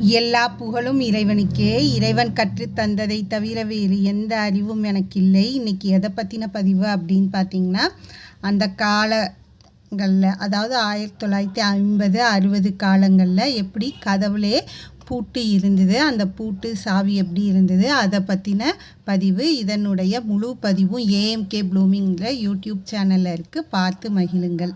எல்லா புகழும் இறைவனுக்கே. இறைவன் கற்றுத் தந்ததை தவிர வேறு எந்த அறிவும் எனக்கு இல்லை இன்னைக்கு எதை பற்றின பதிவு அப்படின்னு பார்த்தீங்கன்னா அந்த காலங்களில் அதாவது ஆயிரத்தி தொள்ளாயிரத்தி ஐம்பது அறுபது காலங்களில் எப்படி கதவுலே பூட்டு இருந்தது அந்த பூட்டு சாவி எப்படி இருந்தது அதை பற்றின பதிவு இதனுடைய முழு பதிவும் ஏஎம்கே ப்ளூமிங்கில் யூடியூப் சேனலில் இருக்குது பார்த்து மகிழுங்கள்.